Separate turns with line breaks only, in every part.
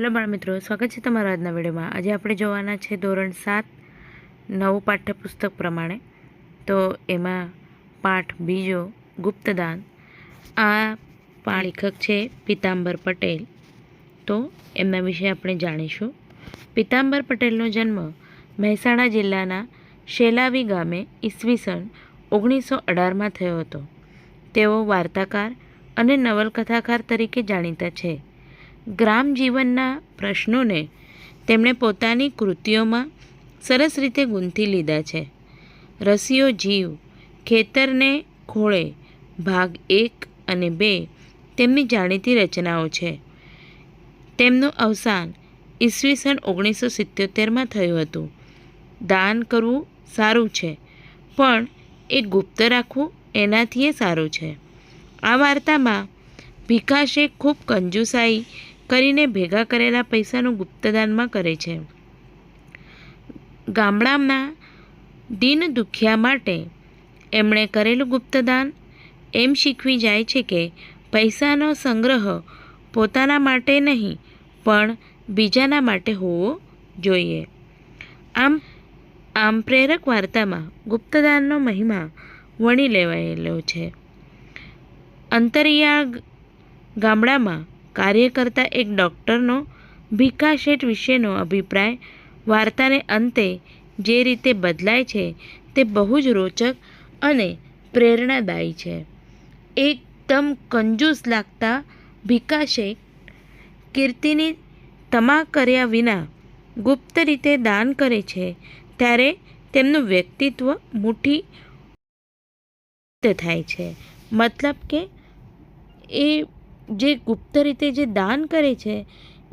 Hello બાળમિત્રો સ્વાગત છે તમારા આજના વિડીયોમાં. આજે આપણે જોવાના છે ધોરણ સાત, નવું પાઠ્યપુસ્તક પ્રમાણે. તો એમાં પાઠ બીજો, ગુપ્તદાન. આ લેખક છે પિતાંબર પટેલ. તો એમના વિશે આપણે જાણીશું. પિતાંબર પટેલનો જન્મ મહેસાણા જિલ્લાના શેલાવી ગામે ઈસવીસન ઓગણીસો અઢારમાં થયો હતો. તેઓ વાર્તાકાર અને નવલકથાકાર તરીકે જાણીતા છે. ગ્રામ જીવનના પ્રશ્નોને તેમણે પોતાની કૃતિઓમાં સરસ રીતે ગૂંથી લીધા છે. રસિયો જીવ ખેતરને ખોળે, ભાગ એક અને બે તેમની જાણીતી રચનાઓ છે. તેમનું અવસાન ઈસવીસન ઓગણીસો સિત્યોતેરમાં થયું હતું. દાન કરવું સારું છે, પણ એ ગુપ્ત રાખવું એનાથી એ સારું છે. આ વાર્તામાં ભીખાશે ખૂબ કંજુસાઈ કરીને ભેગા કરેલા પૈસાનું ગુપ્તદાનમાં કરે છે. ગામડાના દીન દુખિયા માટે એમણે કરેલું ગુપ્તદાન એમ શીખવી જાય છે કે પૈસાનો સંગ્રહ પોતાના માટે નહીં, પણ બીજાના માટે હોવો જોઈએ. આમ આમ પ્રેરક વાર્તામાં ગુપ્તદાનનો મહિમા વણી લેવાયેલો છે. અંતરિયાળ ગામડામાં કાર્ય કરતા એક ડૉક્ટરનો ભીખા શેઠ વિશેનો અભિપ્રાય વાર્તાને અંતે જે રીતે બદલાય છે તે બહુ જ રોચક અને પ્રેરણાદાયી છે. એકદમ કંજૂસ લાગતા ભીખા શેઠ કીર્તિની તમા કર્યા વિના ગુપ્ત રીતે દાન કરે છે ત્યારે તેમનું વ્યક્તિત્વ મુઠ્ઠી થાય છે. મતલબ કે એ જે ગુપ્ત રીતે જે દાન કરે છે,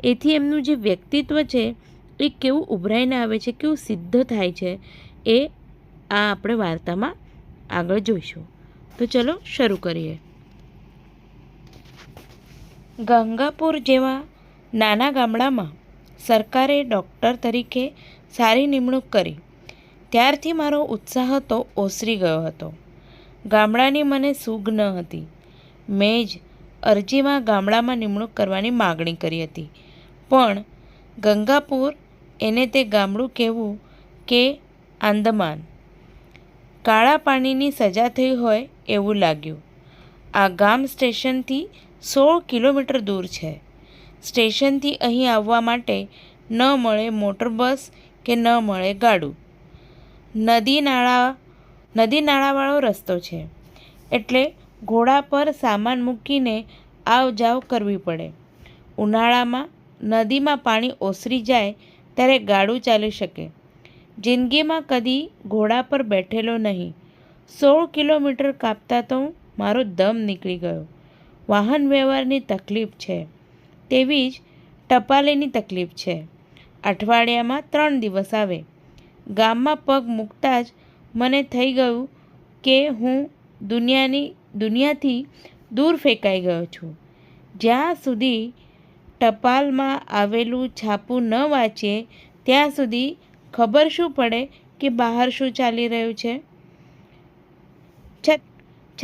એથી એમનું જે વ્યક્તિત્વ છે, એ કેવું ઉભરાઈને આવે છે, કેવું સિદ્ધ થાય છે, એ આ આપણે વાર્તામાં આગળ જોઈશું. તો ચલો શરૂ કરીએ. ગંગાપુર જેવા નાના ગામડામાં સરકારે ડૉક્ટર તરીકે સારી નિમણૂક કરી. ત્યારથી મારો ઉત્સાહ તો ઓસરી ગયો હતો. ગામડાની મને સૂગ ન હતી. મેં જ અરજીમાં ગામડામાં નિમણૂક કરવાની માગણી કરી હતી. પણ ગંગાપુર એને તે ગામડું કહેવું કે આંદમાન. કાળા પાણીની સજા થઈ હોય એવું લાગ્યું. આ ગામ સ્ટેશનથી સોળ કિલોમીટર દૂર છે. સ્ટેશનથી અહીં આવવા માટે ન મળે મોટર બસ કે ન મળે ગાડું. નદી નાળા, નદી નાળાવાળો રસ્તો છે. એટલે ઘોડા પર સામાન મૂકીને આવ જાવ કરવી પડે. ઉનાળામાં નદીમાં પાણી ઓસરી જાય ત્યારે ગાડું ચાલી શકે. જિંદગીમાં કદી ઘોડા પર બેઠેલો નહીં. સોળ કિલોમીટર કાપતા તો મારો દમ નીકળી ગયો. વાહન વ્યવહારની તકલીફ છે. તેવી જ ટપાલીની તકલીફ છે. અઠવાડિયામાં ત્રણ દિવસ આવે. ગામમાં પગ મૂકતા જ મને થઈ ગયું કે હું દુનિયાની દુનિયાથી દૂર ફેંકાઈ ગયો છું. જ્યાં સુધી ટપાલમાં આવેલું છાપું ન વાંચીએ ત્યાં સુધી ખબર શું પડે કે બહાર શું ચાલી રહ્યું છે?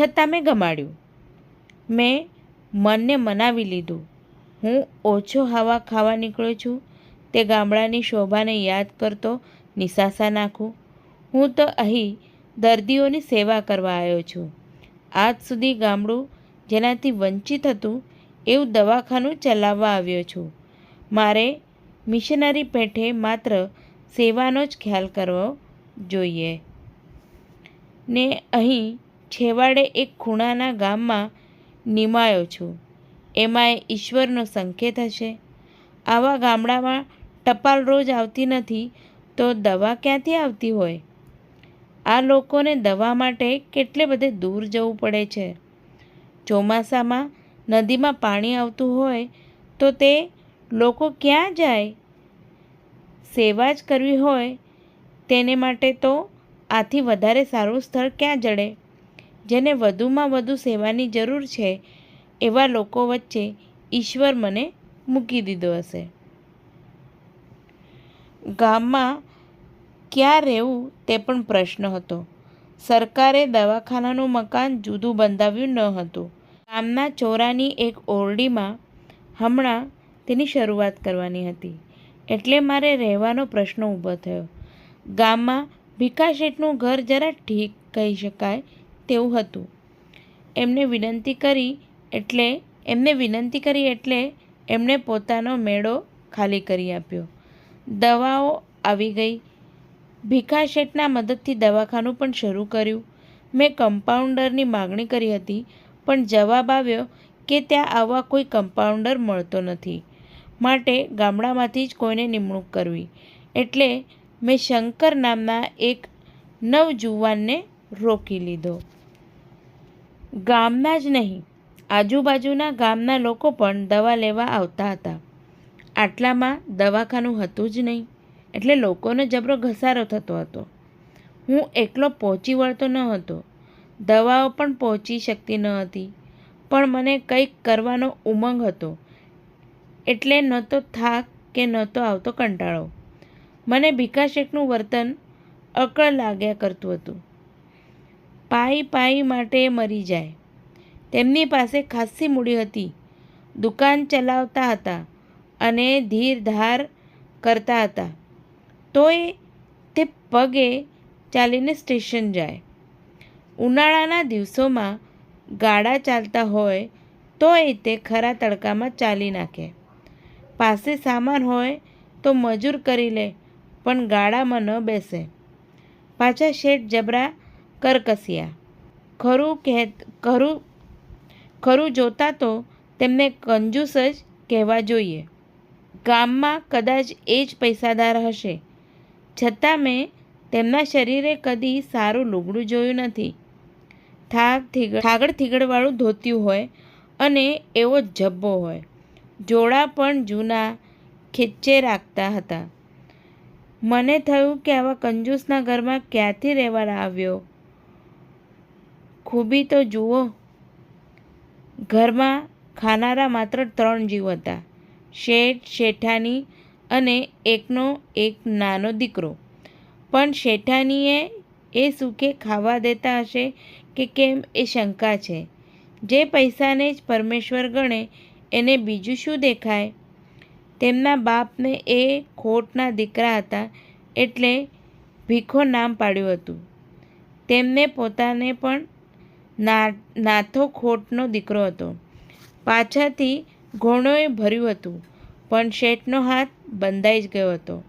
છતાં મેં ગમાડ્યું. મેં મનને મનાવી લીધું. હું ઓછો હવા ખાવા નીકળ્યો છું. તે ગામડાની શોભાને યાદ કરતો નિશાસા નાખું. હું તો અહીં દર્દીઓની સેવા કરવા આવ્યો છું. આજ સુધી ગામડું જેનાથી વંચિત હતું એવું દવાખાનું ચલાવવા આવ્યો છું. મારે મિશનરી પેઠે માત્ર સેવાનો જ ખ્યાલ કરવો જોઈએ. ને અહીં છેવાડે એક ખૂણાના ગામમાં નિમાયો છું. એમાંય ઈશ્વરનો સંકેત હશે. આવા ગામડામાં ટપાલ રોજ આવતી નથી તો દવા ક્યાંથી આવતી હોય? આ લોકોને દવા માટે કેટલે બધે દૂર જવું પડે છે. ચોમાસામાં નદીમાં પાણી આવતું હોય તો તે લોકો ક્યાં જાય? સેવા જ કરવી હોય તેને માટે તો આથી વધારે સારું સ્થળ ક્યાં જડે? જેને વધુમાં વધુ સેવાની જરૂર છે એવા લોકો વચ્ચે ઈશ્વર મને મૂકી દીધો હશે. ગામમાં ક્યાં રહેવું તે પણ પ્રશ્ન હતો. સરકારે દવાખાનાનું મકાન જુદું બંધાવ્યું ન હતું. ગામના ચોરાની એક ઓરડીમાં હમણાં તેની શરૂઆત કરવાની હતી. એટલે મારે રહેવાનો પ્રશ્ન ઊભો થયો. ગામમાં ભીખા શેઠનું ઘર જરા ઠીક કહી શકાય તેવું હતું. એમને વિનંતી કરી એટલે, એમને વિનંતી કરી એટલે એમણે પોતાનો મેળો ખાલી કરી આપ્યો. દવાઓ આવી ગઈ. ભીખા શેઠના મદદથી દવાખાનું પણ શરૂ કર્યું. મેં કમ્પાઉન્ડરની માગણી કરી હતી, પણ જવાબ આવ્યો કે ત્યાં આવા કોઈ કમ્પાઉન્ડર મળતો નથી. માટે ગામડામાંથી જ કોઈને નિમણૂક કરવી. એટલે મેં શંકર નામના એક નવજુવાનને રોકી લીધો. ગામના જ નહીં, આજુબાજુના ગામના લોકો પણ દવા લેવા આવતા હતા. આટલામાં દવાખાનું હતું જ નહીં. એટલે લોકોનો જબરો ઘસારો થતો હતો. હું એકલો પહોંચી વળતો ન હતો. દવાઓ પણ પહોંચી શકતી ન હતી. પણ મને કંઈક કરવાનો ઉમંગ હતો. એટલે ન તો થાક કે ન તો આવતો કંટાળો. મને ભીખાશેકનું વર્તન અકળ લાગ્યા કરતું હતું. પાઈ પાઈ માટે મરી જાય. તેમની પાસે ખાસ્સી મૂડી હતી. દુકાન ચલાવતા હતા અને ધીર ધાર કરતા હતા. તોય તે પગે ચાલીને સ્ટેશન જાય. ઉનાળાના દિવસોમાં ગાડા ચાલતા હોય તોય તે ખરા તડકામાં ચાલી નાખે. પાસે સામાન હોય તો મજૂર કરી લે, પણ ગાડામાં ન બેસે. પાછા શેઠ જબરા કરકસિયા. ખરું કહે ખરું ખરું જોતાં તો તેમને કંજૂસ જ કહેવા જોઈએ. ગામમાં કદાચ એ જ પૈસાદાર હશે. છતાં મેં તેમના શરીરે કદી સારું લુગડું જોયું નથી. થાક થીગડ, થાગડ થીગડવાળું ધોતિયું હોય અને એવો જબ્બો હોય. જોડા પણ જૂના ખીચ્ચે રાખતા હતા. મને થયું કે આવા કંજૂસના ઘરમાં ક્યાંથી રહેવા આવ્યો? ખૂબી તો જુઓ, ઘરમાં ખાનારા માત્ર ત્રણ જીવ હતા. શેઠ, શેઠાની અને એકનો એક નાનો દીકરો. પણ શેઠાનીએ એ સુખે ખાવા દેતા હશે કે કેમ એ શંકા છે. જે પૈસાને જ પરમેશ્વર ગણે, એને બીજું શું દેખાય? તેમના બાપને એ ખોટના દીકરા હતા એટલે ભીખો નામ પાડ્યું હતું. તેમને પોતાને પણ ના, નાથો ખોટનો દીકરો હતો. પાછળથી ઘોણોએ ભર્યું હતું. પણ શેઠનો હાથ બંધાઈ જ ગયો હતો.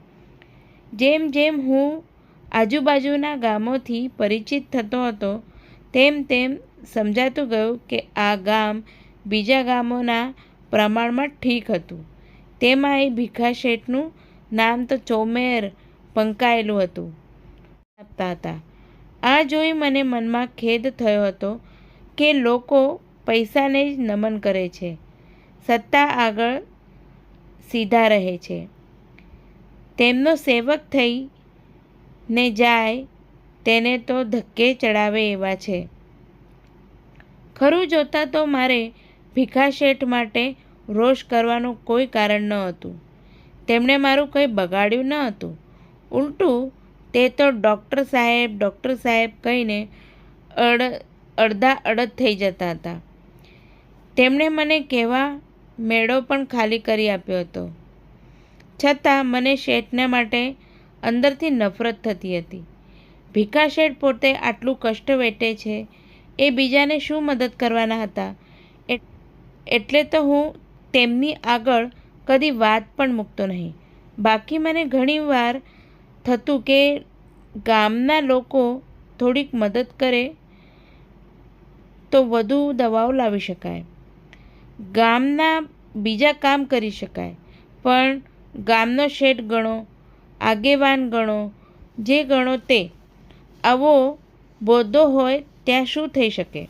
જેમ જેમ હું આજુબાજુના ગામોથી પરિચિત થતો હતો, તેમ તેમ સમજાતું ગયું કે આ ગામ બીજા ગામોના પ્રમાણમાં ઠીક હતું. તેમાં એ ભીખા શેઠનું નામ તો ચોમેર પંકાયેલું હતું. આપતા હતા. આ જોઈ મને મનમાં ખેદ થયો હતો કે લોકો પૈસાને જ નમન કરે છે. સત્તા આગળ સીધા રહે છે. તેમનો સેવક થઈને જાય તેને તો ધક્કે ચડાવે એવા છે. ખરું જોતાં તો મારે ભીખા શેઠ માટે રોષ કરવાનું કોઈ કારણ ન હતું. તેમણે મારું કંઈ બગાડ્યું ન હતું. ઉલટું, તે તો ડૉક્ટર સાહેબ ડૉક્ટર સાહેબ કહીને અડ, અડધા અડધ થઈ જતા હતા. તેમણે મને કહેવા મેળો પણ ખાલી કરી આપ્યો હતો. છતાં મને શેઠને માટે અંદરથી નફરત થતી હતી. ભીખા શેઠ પોતે આટલું કષ્ટ વેઠે છે, એ બીજાને શું મદદ કરવાના હતા? એટલે તો હું તેમની આગળ કદી વાત પણ મૂકતો નહીં. બાકી મને ઘણીવાર થતું કે ગામના લોકો થોડીક મદદ કરે તો વધુ દવાઓ લાવી શકાય. ગામના બીજા કામ કરી શકાય. પણ ગામનો શેઠ ગણો, આગેવાન ગણો, જે ગણો તે. આવો બોધો હોય ત્યાં શું થઈ શકે?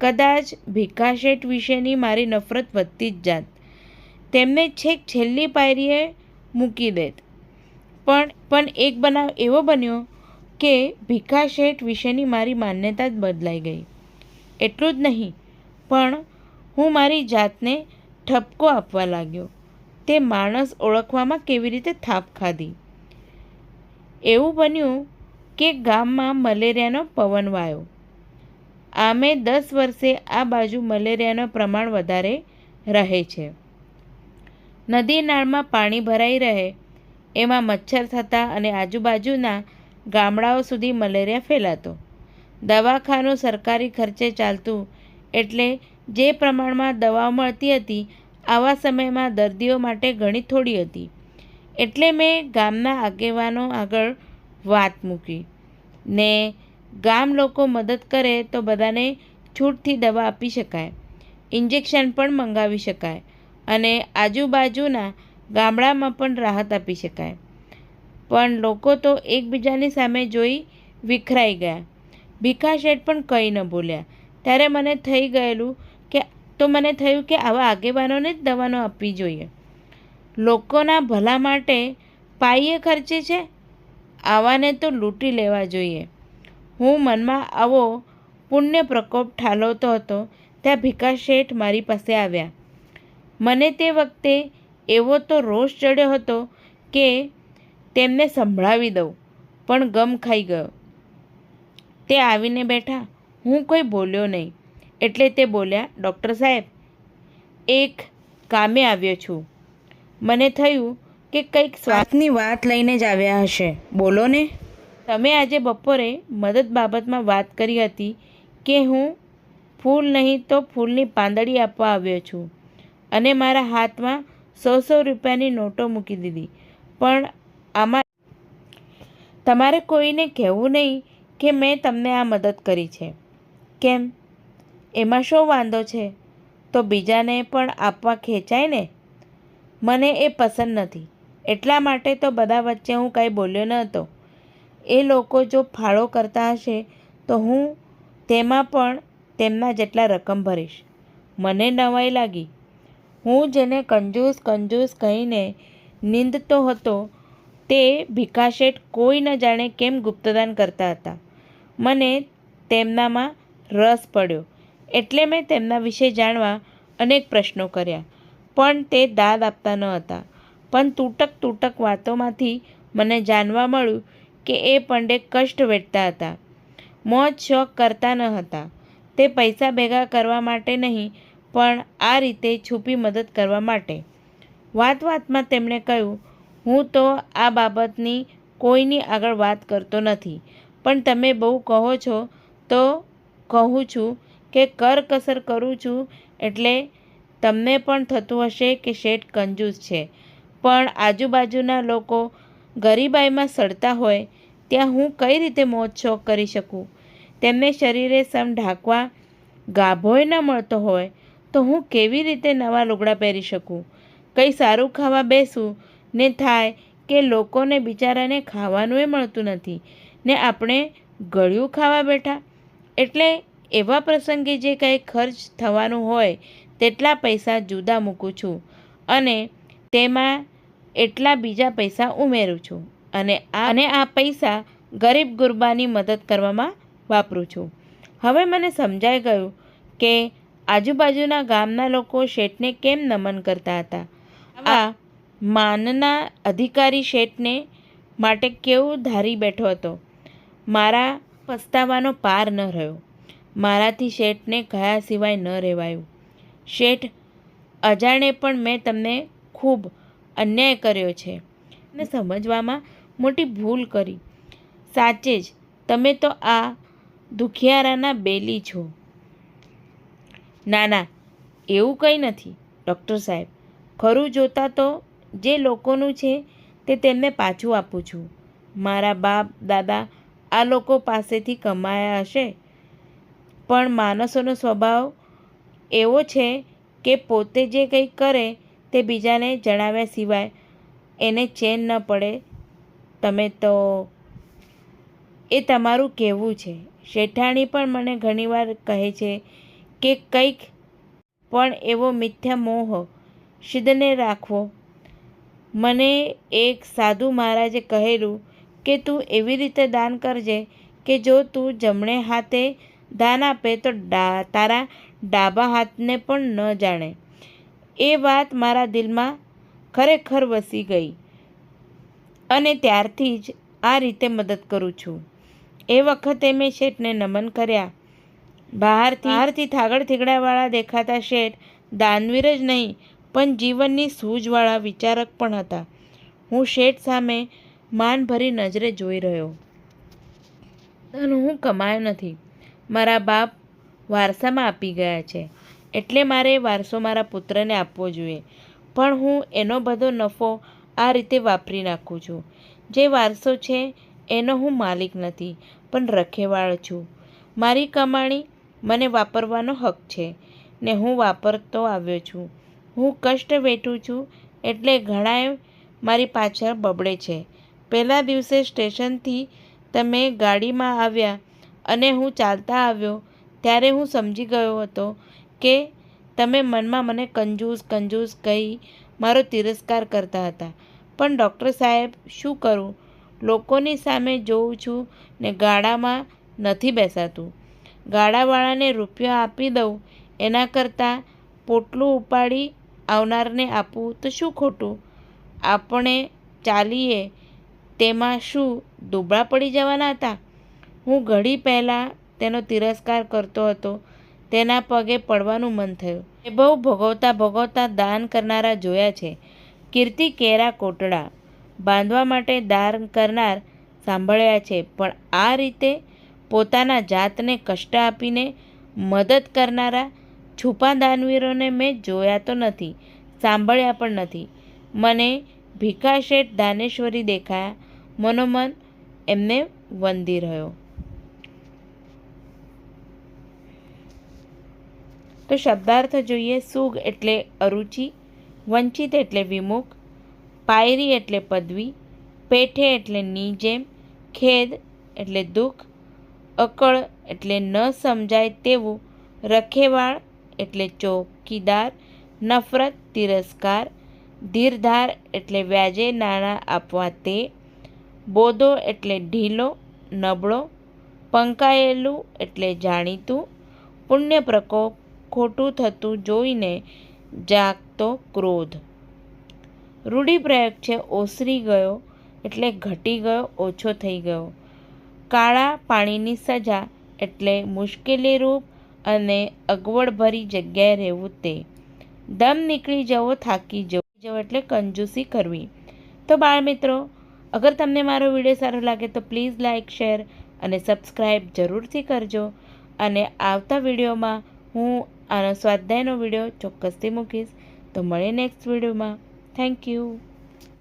કદાચ ભીખા શેઠ વિશેની મારી નફરત વધતી જ જાત. તેમને છેક છેલ્લી પાયરીએ મૂકી દેત. પણ પણ એક બનાવ એવો બન્યો કે ભીખા શેઠ વિશેની મારી માન્યતા જ બદલાઈ ગઈ. એટલું જ નહીં, પણ હું મારી જાતને ઠપકો આપવા લાગ્યો. તે માણસ ઓળખવામાં કેવી રીતે થાપ ખાધી? એવું બન્યું કે ગામમાં મલેરિયાનો પવન વાયો. આમે દસ વર્ષે આ બાજુ મલેરિયાનું પ્રમાણ વધારે રહે છે. નદી નાળમાં પાણી ભરાઈ રહે, એમાં મચ્છર થતા અને આજુબાજુના ગામડાઓ સુધી મલેરિયા ફેલાતો. દવાખાનું સરકારી ખર્ચે ચાલતું એટલે જે પ્રમાણમાં દવાઓ મળતી હતી, આવા સમયમાં દર્દીઓ માટે ઘણી થોડી હતી. એટલે મેં ગામના આગેવાનો આગળ વાત મૂકી. ને ગામ લોકો મદદ કરે તો બધાને છૂટથી દવા આપી શકાય. ઇન્જેક્શન પણ મંગાવી શકાય. અને આજુબાજુના ગામડામાં પણ રાહત આપી શકાય. પણ લોકો તો એકબીજાની સામે જોઈ વિખરાઈ ગયા. ભીખા શેઠ પણ કંઈ ન બોલ્યા. ત્યારે મને થઈ ગયેલું તો મને થયું કે આવા આગેવાનોને જ દવાનો આપવી જોઈએ. લોકોના ભલા માટે પાઈએ ખર્ચે છે, આવાને તો લૂંટી લેવા જોઈએ. હું મનમાં આવો પુણ્ય પ્રકોપ ઠાલવતો હતો, ત્યાં ભીખા શેઠ મારી પાસે આવ્યા. મને તે વખતે એવો તો રોષ ચડ્યો હતો કે તેમને સંભળાવી દઉં, પણ ગમ ખાઈ ગયો. તે આવીને બેઠા. હું કોઈ બોલ્યો નહીં. એટલે તે બોલ્યા ડૉક્ટર સાહેબ એક કામે આવ્યો છું. મને થયું કે કંઈક શ્વાસની વાત લઈને જ આવ્યા હશે. બોલો ને. તમે આજે બપોરે મદદ બાબતમાં વાત કરી હતી કે હું ફૂલ નહીં તો ફૂલની પાંદડી આપવા આવ્યો છું અને મારા હાથમાં સો સો રૂપિયાની નોટો મૂકી દીધી. પણ આમાં તમારે કોઈને કહેવું નહીં કે મેં તમને આ મદદ કરી છે. કેમ? એમાં શો વાંધો છે? તો બીજાને પણ આપવા ખેંચાય ને? મને એ પસંદ નથી. એટલા માટે તો બધા વચ્ચે હું કાંઈ બોલ્યો ન હતો. એ લોકો જો ફાળો કરતા હશે, તો હું તેમાં પણ તેમના જેટલા રકમ ભરીશ. મને નવાઈ લાગી. હું જેને કંજૂસ કંજૂસ કહીને નિંદતો હતો, તે ભીખાશેઠ કોઈ ન જાણે કેમ ગુપ્તદાન કરતા હતા. મને તેમનામાં રસ પડ્યો. એટલે મેં તેમના વિશે જાણવા અનેક પ્રશ્નો કર્યા. પણ તે દાદ આપતા ન હતા. પણ તૂટક તૂટક વાતોમાંથી મને જાણવા મળ્યું કે એ પંડે કષ્ટ વેઠતા હતા. મોજ, શોખ કરતા ન હતા. તે પૈસા ભેગા કરવા માટે નહીં, પણ આ રીતે છુપી મદદ કરવા માટે. વાત વાતમાં તેમણે કહ્યું, હું તો આ બાબતની કોઈની આગળ વાત કરતો નથી. પણ તમે બહુ કહો છો તો કહું છું કે કરકસર કરું છું એટલે તમને પણ થતું હશે કે શેઠ કંજૂસ છે. પણ આજુબાજુના લોકો ગરીબાઈમાં સડતા હોય ત્યાં હું કઈ રીતે મોજ શોખ કરી શકું? તેમને શરીરે સમ ઢાંકવા ગાભોય ન મળતો હોય તો હું કેવી રીતે નવા લુગડાં પહેરી શકું? કંઈ સારું ખાવા બેસું ને થાય કે લોકોને બિચારાને ખાવાનું એ મળતું નથી ને આપણે ગળ્યું ખાવા બેઠા? એટલે એવા પ્રસંગે જે કંઈ ખર્ચ થવાનું હોય, તેટલા પૈસા જુદા મૂકું છું અને તેમાં એટલા બીજા પૈસા ઉમેરું છું અને આ અને આ પૈસા ગરીબ ગુરબાની મદદ કરવામાં વાપરું છું. હવે મને સમજાઈ ગયું કે આજુબાજુના ગામના લોકો શેઠને કેમ નમન કરતા હતા. આ માનના અધિકારી શેઠને માટે કેવું ધારી બેઠો હતો. મારા પસ્તાવાનો પાર ન રહ્યો. મારાથી શેઠને ગયા સિવાય ન રહેવાયું. શેઠ, અજાણે પણ મેં તમને ખૂબ અન્યાય કર્યો છે. ને સમજવામાં મોટી ભૂલ કરી. સાચે જ, તમે તો આ દુખિયારાના બેલી છો. ના ના એવું કંઈ નથી, ડૉક્ટર સાહેબ. ખરું જોતાં તો જે લોકોનું છે તે તેમને પાછું આપું છું. મારા બાપ, દાદા આ લોકો પાસેથી કમાયા હશે? પણ માણસોનો સ્વભાવ એવો છે કે પોતે જે કંઈ કરે તે બીજાને જણાવ્યા સિવાય એને ચેન ન પડે. તમે તો એ તમારું કહેવું છે. શેઠાણી પણ મને ઘણીવાર કહે છે કે કંઈક પણ એવો મિથ્યા મોહ સિદ્ધને રાખવો. મને એક સાધુ મહારાજે કહેલું કે તું એવી રીતે દાન કરજે કે જો તું જમણે હાથે દાન આપે તો ડા, તારા ડાબા હાથને પણ ન જાણે. એ વાત મારા દિલમાં ખરેખર વસી ગઈ અને ત્યારથી જ આ રીતે મદદ કરું છું. એ વખતે મેં શેઠને નમન કર્યા. બહારથી બહારથી થાગડ થીગડાવાળા દેખાતા શેઠ દાનવીર જ નહીં, પણ જીવનની સૂઝવાળા વિચારક પણ હતા. હું શેઠ સામે માનભરી નજરે જોઈ રહ્યો. ધન, હું કમાયો નથી. મારા બાપ વારસામાં આપી ગયા છે. એટલે મારે વારસો મારા પુત્રને આપવો જોઈએ. પણ હું એનો બધો નફો આ રીતે વાપરી નાખું છું. જે વારસો છે, એનો હું માલિક નથી, પણ રખેવાળ છું. મારી કમાણી મને વાપરવાનો હક છે, ને હું વાપરતો આવ્યો છું. હું કષ્ટ વેઠું છું, એટલે ઘણાએ મારી પાછળ બબડે છે. પહેલા દિવસે સ્ટેશનથી તમે ગાડીમાં આવ્યા અને હું ચાલતા આવ્યો, ત્યારે હું સમજી ગયો હતો કે તમે મનમાં મને કંજૂસ કંજૂસ કહી મારો તિરસ્કાર કરતા હતા. પણ ડૉક્ટર સાહેબ, શું કરું? લોકોની સામે જોઉં છું ને ગાડામાં નથી બેસાતું. ગાડાવાળાને રૂપિયો આપી દઉં, એના કરતાં પોટલું ઉપાડી આવનારને આપવું તો શું ખોટું? આપણે ચાલીએ, તેમાં શું, દુબળા પડી જવાના હતા? હું ઘડી પહેલાં તેનો તિરસ્કાર કરતો હતો. તેના પગે પડવાનું મન થયું. એ બહુ ભોગવતા ભોગવતા દાન કરનારા જોયા છે. કીર્તિ કેરા કોટડા બાંધવા માટે દાન કરનાર સાંભળ્યા છે, પણ આ રીતે પોતાના જાતને કષ્ટ આપીને મદદ કરનારા છુપા દાનવીરોને મેં જોયા તો નથી, સાંભળ્યા પણ નથી. મને ભીખા શેઠ દાનેશ્વરી દેખાયા. મનોમન એમને વંદી રહ્યો. તો શબ્દાર્થ જોઈએ સુગ એટલે અરુચિ, વંચિત એટલે વિમુખ, પાયરી એટલે પદવી, પેઠે એટલે નીજેમ ખેદ એટલે દુઃખ, અકળ એટલે ન સમજાય તેવું, રખેવાળ એટલે ચોકીદાર, નફરત તિરસ્કાર, ધીરધાર એટલે વ્યાજે નાણાં આપવા તે બોધો એટલે ઢીલો, નબળો, પંકાયેલું એટલે જાણીતું, પુણ્ય પ્રકોપ ખોટું થતું જોઈને જાગતો ક્રોધ. રૂઢિપ્રયોગ છે, ઓસરી ગયો એટલે ઘટી ગયો, ઓછો થઈ ગયો. કાળા પાણીની સજા એટલે મુશ્કેલીરૂપ અને અગવડભરી જગ્યાએ રહેવું તે. દમ નીકળી જવો, થાકી જવો જવો એટલે કંજૂસી કરવી. તો બાળ મિત્રો અગર તમને મારો વીડિયો સારો લાગે તો પ્લીઝ લાઇક શેર અને સબસ્ક્રાઈબ જરૂરથી કરજો. અને આવતા વિડીયોમાં હું આનો સ્વાધ્યાયનો વીડિયો ચોક્કસથી મૂકીશ. તો મળે નેક્સ્ટ વિડીયોમાં. Thank you